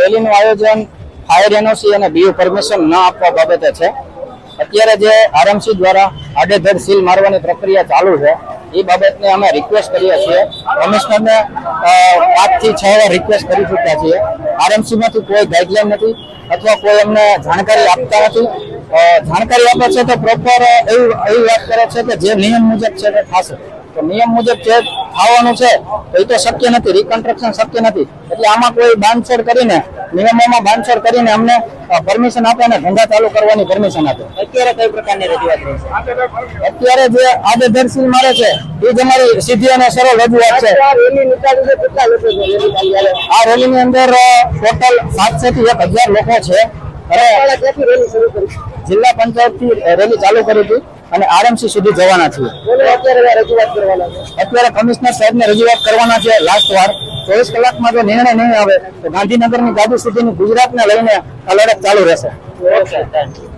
રેલીનું આયોજન fire NOC અને બીયુ પરમિશન ન આપવા બાબતે છે. અત્યારે જે આરએમસી દ્વારા આડેધડ સીલ મારવાની પ્રક્રિયા ચાલુ છે, એ બાબતને અમે રિક્વેસ્ટ કરીએ છીએ. કમિશનરને પાંચથી છ વાર રિક્વેસ્ટ કરી ચૂક્યા છીએ. આરએમસીમાંથી કોઈ ગાઈડલાઈન નથી અથવા કોઈ અમને જાણકારી આપતા નથી. જાણકારી આપે છે તો પ્રોપર એવી એવી વાત કરે છે કે જે નિયમ મુજબ છે તે થશે. નિયમ મુજબ જે થવાનું છે તો એ તો શક્ય નથી રિકન્સ્ટ્રક્શન શક્ય નથી. એટલે આમાં કોઈ બાંધછોડ કરીને નિયમોમાં બાંધછોડ કરીને અમને પરમિશન આપે અને ધંધા ચાલુ કરવાની પરમિશન આપે. અત્યારે કઈ પ્રકારની રજૂઆત રહેશે અત્યારે જે આડેધડ સીલ મારે છે એ જ અમારી સીધી અને સરળ રજૂઆત છે. આ રેલીની અંદર ટોટલ સાતસો થી એક હજાર લોકો છે. જિલ્લા પંચાયતથી રેલી ચાલુ કરી હતી. અને આરએમસી સુધી જવાના છીએ. અત્યારે કમિશનર સાહેબ ને રજૂઆત કરવાના છે લાસ્ટ વાર. ચોવીસ કલાકમાં જો નિર્ણય નહીં આવે તો ગાંધીનગરની ગાદી સુધીની ગુજરાતને લઈને આ લડત ચાલુ રહેશે.